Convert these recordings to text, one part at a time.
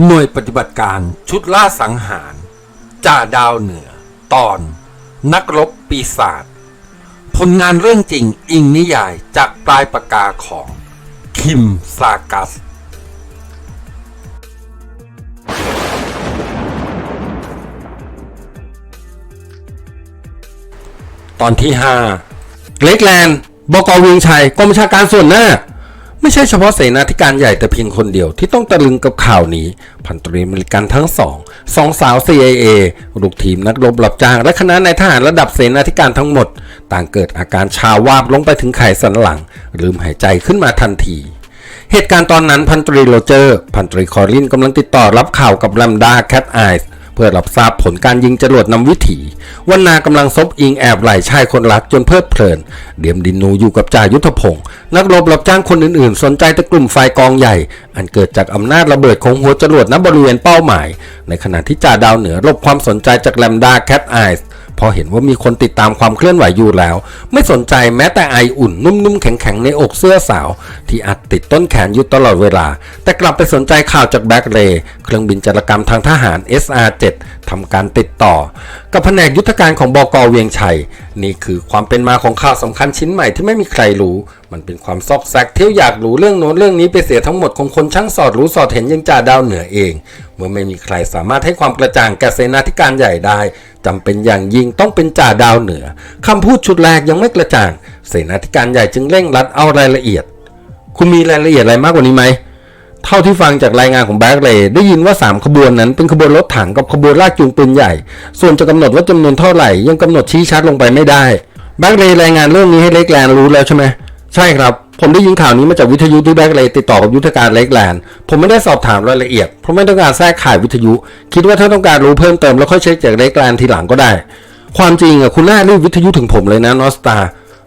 หน่วยปฏิบัติการชุดล่าสังหาร จ่าดาวเหนือ ตอน นักรบปีศาจผลงานเรื่องจริงอิงนิยายจากปลายปากกาของ คิมซากัส ตอนที่ห้าเล็กแลนด์บกเวียงชัยกองบัญชาการส่วนหน้า ไม่ใช่เฉพาะเสนาธิการใหญ่แต่เพียงคนเดียวที่ต้องตะลึงกับข่าวนี้ พันตรีอเมริกันทั้งสองสองสาว CIA ลูกทีมนักรบหลับจ้าง และคณะนายทหารระดับเสนาธิการทั้งหมด ต่างเกิดอาการชาวาบลงไปถึงไขสันหลัง ลืมหายใจขึ้นมาทันที เหตุการณ์ตอนนั้นพันตรีโรเจอร์ พันตรีคอรินกำลังติดต่อรับข่าวกับลัมดาแคทไอส์เพื่อรับทราบผลการยิงจรวดนำวิถีวันนากำลังซบอิงแอบไหลชายคนรักจนเพลิดเพลิน เดียมดินนูอยู่กับจ่ายุทธพงศ์ นักรบรับจ้างคนอื่นๆ สนใจแต่กลุ่มไฟกองใหญ่ อันเกิดจากอำนาจระเบิดของหัวจรวดณบริเวณเป้าหมาย ในขณะที่จ่าดาวเหนือหลบความสนใจจากแลมดาแคทไอส์พอเห็นว่ามีคนติดตามความเคลื่อนไหวอยู่แล้ว ไม่สนใจแม้แต่ไออุ่นนุ่มๆ แข็งๆ ในอกเสื้อสาว ที่อัดติดต้นแขนอยู่ตลอดเวลา แต่กลับไปสนใจข่าวจากแบ็กเลย์เครื่องบินจารกรรมทางทหาร SR-7 ทำการติดต่อ กับแผนกยุทธการของบกเวียงชัยนี่คือความเป็นมาของข่าวสำคัญชิ้นใหม่ที่ไม่มีใครรู้ มันเป็นความซอกแซกเที่ยวอยากรู้เรื่องโน้นเรื่องนี้ไปเสียทั้งหมดของคนช่างสอดรู้สอดเห็นยังจ่าดาวเหนือเอง เมื่อไม่มีใครสามารถให้ความกระจ่างแก่เสนาธิการใหญ่ได้จำเป็นอย่างยิ่งต้องเป็นจ่าดาวเหนือคำพูดชุดแรกยังไม่กระจ่าง เสนาธิการใหญ่จึงเร่งรัดเอารายละเอียด คุณมีรายละเอียดอะไรมากกว่านี้ไหม เท่าที่ฟังจากรายงานของแบ็กเลยได้ยินว่า 3 ขบวนนั้นเป็นขบวนรถถังกับขบวนลากจูงปืนใหญ่ ส่วนจะกำหนดว่าจำนวนเท่าไหร่ยังกำหนดชี้ชัดลงไปไม่ได้แบ็กเลยรายงานเรื่องนี้ให้เล็กแลนรู้แล้วใช่ไหมใช่ครับ ผมได้ยินข่าวนี้มาจากวิทยุที่แบ็กเลยติดต่อกับยุทธการเล็กแลนผมไม่ได้สอบถามรายละเอียดเพราะไม่ต้องการแทรกข่ายวิทยุ คิดว่าถ้าต้องการรู้เพิ่มเติมแล้วค่อยเช็คจากเล็กแลนทีหลังก็ได้ ความจริงอะคุณน่ารีบวิทยุถึงผมเลยนะนอสตา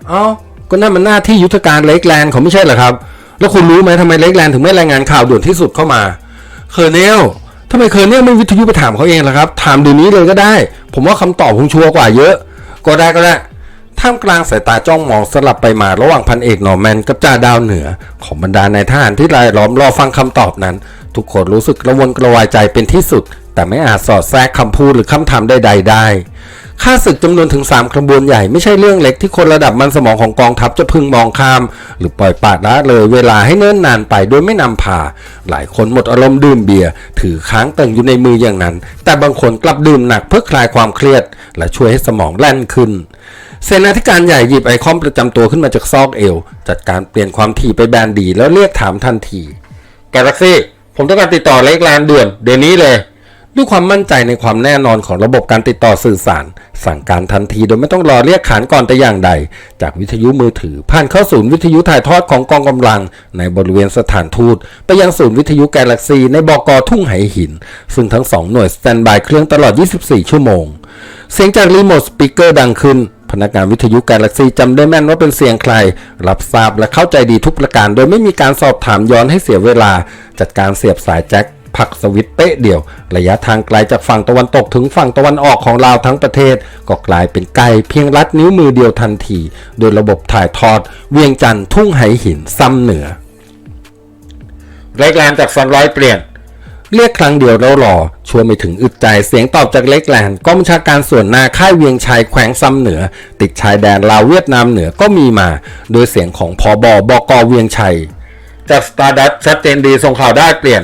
เอ้าก็นั่นมันหน้าที่ยุทธการเล็กแลนเขาไม่ใช่เหรอครับ แล้วคุณรู้ไหมทำไมเล็กแลนถึงไม่รายงานข่าวด่วนที่สุดเข้ามาเคอร์เนลทำไมเคอร์เนลไม่วิทยุไปถามเขาเองล่ะครับ ถามเดี๋ยวนี้เลยก็ได้ ผมว่าคำตอบคงชัวร์กว่าเยอะ ก็ได้ก็ได้ท่ามกลางสายตาจ้องมองสลับไปมาระหว่างพันเอกนอร์แมนกับจ่าดาวเหนือ ของบรรดานายทหารที่รายล้อมรอฟังคำตอบนั้น ทุกคนรู้สึกกระวนกระวายใจเป็นที่สุด แต่ไม่อาจสอดแทรกคำพูดหรือคำถามใดๆได้ ค่าศึกจำนวนถึง 3ขบวนใหญ่ไม่ใช่เรื่องเล็กที่คนระดับมันสมองของกองทัพจะพึงมองข้าม หรือปล่อยปละละเลยเวลาให้เนิ่นนานไปโดยไม่นำพา หลายคนหมดอารมณ์ดื่มเบียร์ถือค้างเติ่งอยู่ในมืออย่างนั้น แต่บางคนกลับดื่มหนักเพื่อคลายความเครียด และช่วยให้สมองแล่นขึ้นเสนาธิการใหญ่หยิบไอคอมประจำตัวขึ้นมาจากซอกเอว จัดการเปลี่ยนความถี่ไปแบนดีแล้วเรียกถามทันทีกาแล็กซี่ผมต้องการติดต่อเล็กแลนด์ด่วนเดี๋ยวนี้เลย ด้วยความมั่นใจในความแน่นอนของระบบการติดต่อสื่อสาร สั่งการทันทีโดยไม่ต้องรอเรียกขานก่อนแต่อย่างใด จากวิทยุมือถือ ผ่านเข้าศูนย์วิทยุถ่ายทอดของกองกำลัง ในบริเวณสถานทูต ไปยังศูนย์วิทยุกาแล็กซีในบกทุ่งไหหิน ซึ่งทั้งสองหน่วยสแตนบายเครื่องตลอด 24 ชั่วโมง เสียงจากรีโมทสปีกเกอร์ดังขึ้นพนักงานวิทยุกาแล็กซีจำได้แม่นว่าเป็นเสียงใคร รับทราบและเข้าใจดีทุกประการ โดยไม่มีการสอบถามย้อนให้เสียเวลา จัดการเสียบสายแจ็ค ผลักสวิตเป๊ะเดียว ระยะทางไกลจากฝั่งตะวันตกถึงฝั่งตะวันออกของลาวทั้งประเทศ ก็กลายเป็นไกลเพียงลัดนิ้วมือเดียวทันที โดยระบบถ่ายทอด เวียงจันทร์ทุ่งไหหินซ้ำเหนือรายการจากซันร้อยเปลี่ยนเรียกครั้งเดียวแล้วรอช่วยไม่ถึงอึดใจเสียงตอบจากเล็กแลนด์กองบัญชาการส่วนหน้าค่ายเวียงชัยแขวงซ้ำเหนือ ติดชายแดนลาวเวียดนามเหนือก็มีมา โดยเสียงของพอบอบกเวียงชัย จากสตาร์ดัตชัดเจนดีส่งข่าวได้เปลี่ยน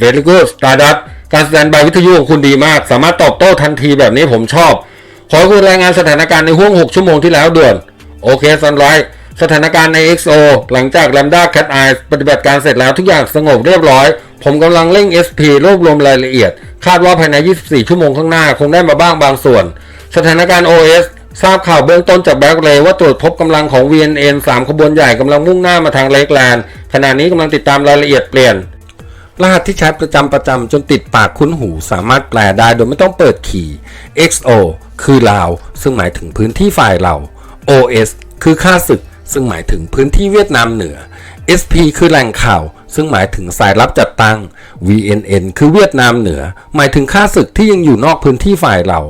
Very good Stardust การแสดงบายวิทยุของคุณดีมาก สามารถตอบโต้ทันทีแบบนี้ผมชอบ ขอคุณรายงานสถานการณ์ในห่วง 6 ชั่วโมงที่แล้วด่วน โอเคซันไรสถานการณ์ใน XO หลังจาก Lambda Cat Eye ปฏิบัติการเสร็จแล้วทุกอย่างสงบเรียบร้อย ผมกำลังเร่ง SP รวบรวมรายละเอียด คาดว่าภายใน 24 ชั่วโมงข้างหน้าคงได้มาบ้างบางส่วน สถานการณ์ OS ทราบข่าวเบื้องต้นจากแบ็กเลยว่าตรวจพบกำลังของ VNN 3 ขบวนใหญ่กำลังมุ่งหน้ามาทางเลกแลนด์ขณะนี้กำลังติดตามรายละเอียดเปลี่ยน รหัสที่ใช้ประจำประจำจนติดปากคุ้นหู สามารถแปลได้โดยไม่ต้องเปิดคีย์ XO คือลาว ซึ่งหมายถึงพื้นที่ฝ่ายเรา OS คือค่าศึก ซึ่งหมายถึงพื้นที่เวียดนามเหนือ SP คือแหล่งข่าว ซึ่งหมายถึงสายลับจัดตั้ง VNN คือเวียดนามเหนือ หมายถึงค่าศึกที่ยังอยู่นอกพื้นที่ฝ่ายเรา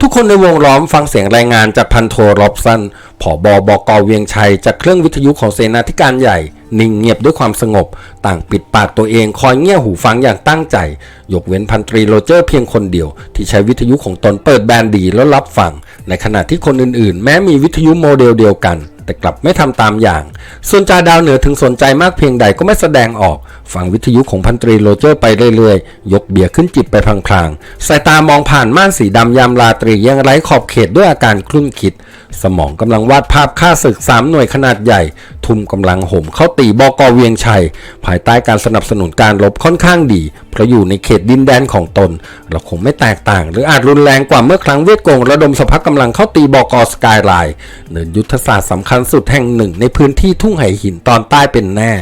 ทุกคนในวงล้อมฟังเสียงรายงานจากพันโทรอบสันผอบอบกอเวียงชัย จากเครื่องวิทยุของเสนาธิการใหญ่ นิ่งเงียบด้วยความสงบ ต่างปิดปากตัวเองคอยเงี่ยหูฟังอย่างตั้งใจ ยกเว้นพันตรีโรเจอร์เพียงคนเดียว ที่ใช้วิทยุของตนเปิดแบนดีแล้วรับฟัง ในขณะที่คนอื่นๆ แม้มีวิทยุโมเดลเดียวกัน แต่กลับไม่ทำตามอย่าง ส่วนจ่าดาวเหนือถึงสนใจมากเพียงใดก็ไม่แสดงออก ฟังวิทยุของพันตรีโรเจอร์ไปเรื่อยๆ ยกเบียร์ขึ้นจิบไปพลางๆ สายตามองผ่านม่านสีดำยามราตรียังไร้ขอบเขตด้วยอาการคลุ่นคิด สมองกำลังวาดภาพฆ่าศึกสามหน่วยขนาดใหญ่ ทุ่มกำลังห่มเข้าตีบกเวียงชัย ภายใต้การสนับสนุนการรบค่อนข้างดี เพราะอยู่ในเขตดินแดนของตน เราคงไม่แตกต่าง หรืออาจรุนแรงกว่าเมื่อครั้งเวียดกงระดมสภากำลังเข้าตีบกสกายไลน์เนินยุทธศาสตร์สำคัญสุดแห่งหนึ่ง ในพื้นที่ทุ่งไหหินตอนใต้เป็นแน่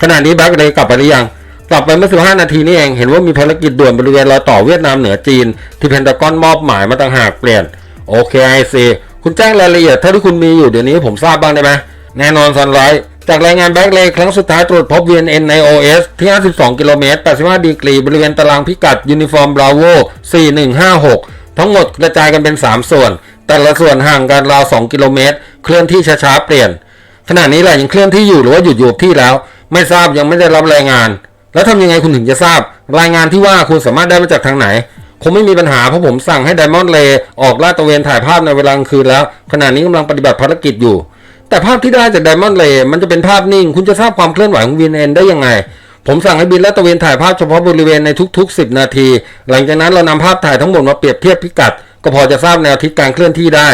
ขณะนี้แบ็กเลยกลับไปหรือยัง กลับไปเมื่อ 15 นาทีนี่เอง เห็นว่ามีภารกิจด่วนบริเวณรอยต่อเวียดนามเหนือจีน ที่เพนตากอนมอบหมายมาต่างหากเปลี่ยน โอเคไอซีคุณแจ้งรายละเอียดเท่าที่คุณมีอยู่เดี๋ยวนี้ผมทราบบ้างได้ไหมแน่นอนสันไลท์จากรายงานแบ็กเลยครั้งสุดท้ายตรวจพบ VNN ใน OS ที่ 52 กิโลเมตร 85 ดีกรี บริเวณตารางพิกัดยูนิฟอร์มบราโว4156 ทั้งหมดกระจายกันเป็น 3 ส่วน แต่ละส่วนห่างกันราว2กิโลเมตร เคลื่อนที่ช้าๆเปลี่ยน ขณะนี้แหละยังเคลื่อนที่อยู่หรือว่าหยุดอยู่กับที่แล้ว ไม่ทราบยังไม่ได้รับรายงาน แล้วทำยังไงคุณถึงจะทราบ รายงานที่ว่าคุณสามารถได้มาจากทางไหนคงไม่มีปัญหาเพราะผมสั่งให้ไดมอนด์เลออกลาดตระเวนถ่ายภาพในเวลากลางคืนแล้ว ขณะนี้กำลังปฏิบัติภารกิจอยู่ แต่ภาพที่ได้จากไดมอนด์เลมันจะเป็นภาพนิ่ง คุณจะทราบความเคลื่อนไหวของ VNN ได้ยังไง ผมสั่งให้บินลาดตระเวนถ่ายภาพเฉพาะบริเวณในทุก ๆ 10 นาที หลังจากนั้นเรานำภาพถ่ายทั้งหมดมาเปรียบเทียบพิกัด ก็พอจะทราบแนวทิศการเคลื่อนที่ได้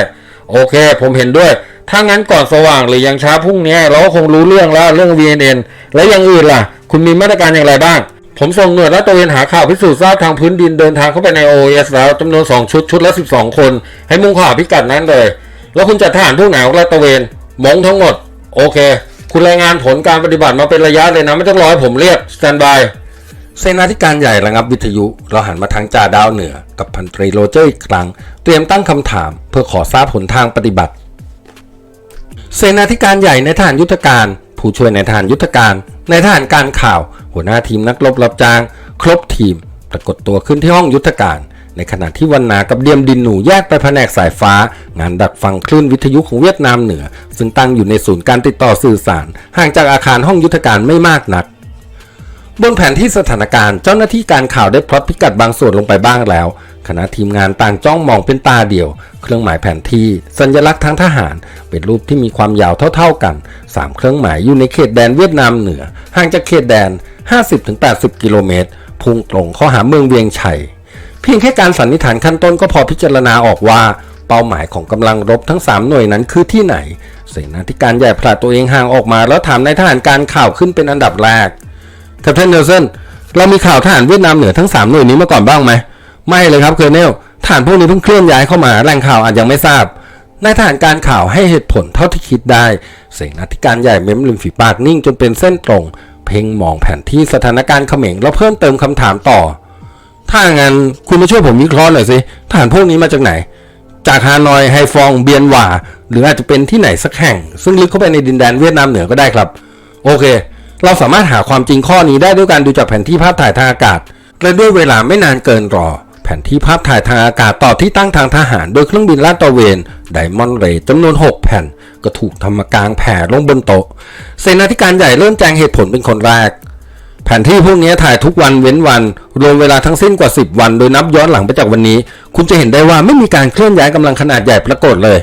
โอเค ผมเห็นด้วย ถ้างั้นก่อนสว่างหรือยังช้าพรุ่งนี้เราก็คงรู้เรื่องแล้วเรื่อง VNN และอย่างอื่นล่ะ คุณมีมาตรการอย่างไรบ้าง ผมส่งหน่วยและตระเวนหาข่าวพิสูจน์ทราบทางพื้นดินเดินทางเข้าไปใน OS แล้วจำนวน 2 ชุดชุดละ 12 คน ให้มุ่งข่าวพิกัดนั้นเลย แล้วคุณจัดทหารพวกไหนออกลาดตระเวนมงทั้งหมด โอเค คุณรายงานผลการปฏิบัติมาเป็นระยะเลยนะไม่ต้องรอให้ผมเรียกสแตนบาย เสนาธิการใหญ่ระงับวิทยุ เราหันมาทางจ่าดาวเหนือ กับพันตรีโรเจอร์อีกครั้ง เตรียมตั้งคำถามเพื่อขอทราบผลทางปฏิบัติ เสนาธิการใหญ่ในทหารยุทธการ ผู้ช่วยในทหารยุทธการ ในทหารการข่าว หัวหน้าทีมนักรบรับจ้าง ครบทีม ปรากฏตัวขึ้นที่ห้องยุทธการ ในขณะที่วันนากับเดียมดินหนูแยกไปแผนกสายฟ้า งานดักฟังคลื่นวิทยุของเวียดนามเหนือ ซึ่งตั้งอยู่ในศูนย์การติดต่อสื่อสาร ห่างจากอาคารห้องยุทธการไม่มากนัก บนแผนที่สถานการณ์เจ้าหน้าที่การข่าวได้พลอตพิกัดบางส่วนลงไปบ้างแล้ว คณะทีมงานต่างจ้องมองเป็นตาเดียว เครื่องหมายแผนที่ สัญลักษณ์ทางทหาร เป็นรูปที่มีความยาวเท่าๆกัน 3 เครื่องหมายอยู่ในเขตแดนเวียดนามเหนือ ห่างจากเขตแดน 50-80 กิโลเมตร พุ่งตรงเข้าหาเมืองเวียงชัย เพียงแค่การสันนิษฐานขั้นต้นก็พอพิจารณาออกว่า เป้าหมายของกำลังรบทั้ง 3 หน่วยนั้นคือที่ไหน เสนาธิการใหญ่ผลัดตัวเองห่างออกมาแล้วถามนายทหารการข่าวขึ้นเป็นอันดับแรก ครับท่านเนลสันเรามีข่าวทหารเวียดนามเหนือทั้ง 3 หน่วยนี้มาก่อนบ้างไหม ไม่เลยครับเคอร์เนลทหารพวกนี้เพิ่งเคลื่อนย้ายเข้ามาแหล่งข่าวอาจยังไม่ทราบนายทหารการข่าวให้เหตุผลเท่าที่คิดได้ เสนาธิการใหญ่เม้มริมฝีปากนิ่งจนเป็นเส้นตรง เพ่งมองแผนที่สถานการณ์เขม็งแล้วเพิ่มเติมคำถามต่อ ถ้างั้นคุณมาช่วยผมวิเคราะห์หน่อยสิทหารพวกนี้มาจากไหน จากฮานอยไฮฟองเบียนหว่า หรืออาจจะเป็นที่ไหนสักแห่ง ซึ่งลึกเข้าไปในดินแดนเวียดนามเหนือก็ได้ครับ โอเค เราสามารถหาความจริงข้อนี้ได้ด้วยการดูจากแผนที่ภาพถ่ายทางอากาศ และด้วยเวลาไม่นานเกินรอ แผนที่ภาพถ่ายทางอากาศต่อที่ตั้งทางทหาร โดยเครื่องบินลาดตระเวนไดมอนด์เรย์จำนวน 6 แผ่น ก็ถูกทำมากลางแผ่ลงบนโต๊ะ เสนาธิการใหญ่เริ่มแจงเหตุผลเป็นคนแรก แผนที่พวกนี้ถ่ายทุกวันเว้นวัน รวมเวลาทั้งสิ้นกว่า 10 วัน โดยนับย้อนหลังไปจากวันนี้ คุณจะเห็นได้ว่าไม่มีการเคลื่อนย้ายกำลังขนาดใหญ่ปรากฏเลย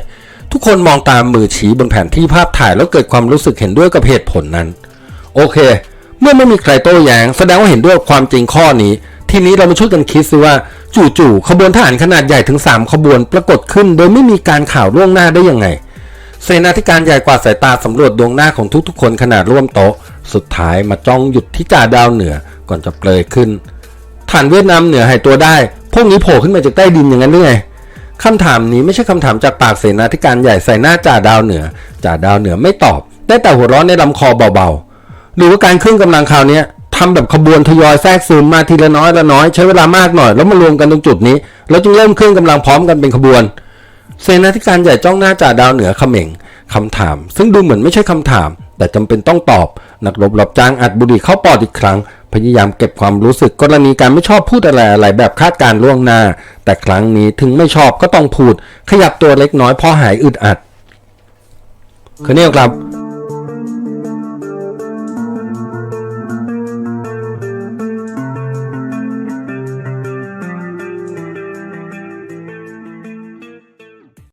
ทุกคนมองตามมือชี้บนแผนที่ภาพถ่ายแล้วเกิดความรู้สึกเห็นด้วยกับเหตุผลนั้น โอเค เมื่อไม่มีใครโต้แย้งแสดงว่าเห็นด้วยความจริงข้อนี้ ทีนี้เรามาช่วยกันคิดซิว่า จู่ๆขบวนทหารขนาดใหญ่ถึง 3 ขบวนปรากฏขึ้น โดยไม่มีการข่าวล่วงหน้าได้ยังไง เสนาธิการใหญ่กว่าสายตาสำรวจดวงหน้าของทุกๆ คนขนาดร่วมโต๊ะ สุดท้ายมาจ้องหยุดที่จ่าดาวเหนือก่อนจะเปลยขึ้นฐานเวียดนามเหนือหายตัวได้ พวกนี้โผล่ขึ้นมาจากใต้ดินอย่างนั้นหรือไงคำถามนี้ไม่ใช่คำถามจากปากเสนาธิการใหญ่ใส่หน้าจ่าดาวเหนือ จ่าดาวเหนือไม่ตอบ ได้แต่หัวเราะในลำคอเบา หรือว่าการเคลื่อนกำลังคราวนี้ยทำแบบขบวนทยอยแทรกซึมมาทีละน้อยละน้อยใช้เวลามากหน่อย แล้วมารวมกันตรงจุดนี้ แล้วจึงเริ่มเคลื่อนกำลังพร้อมกันเป็นขบวน เสนาธิการใหญ่จ้องหน้าจ่าดาวเหนือเขม่งคำถาม ซึ่งดูเหมือนไม่ใช่คำถาม แต่จำเป็นต้องตอบ นักรบรับจ้างอัดบุหรี่เข้าปอดอีกครั้ง พยายามเก็บความรู้สึกกรณีการไม่ชอบพูดอะไรอะไรแบบคาดการล่วงหน้า แต่ครั้งนี้ถึงไม่ชอบก็ต้องพูด ขยับตัวเล็กน้อยพอหายอึดอัดคือเนี่ยครับ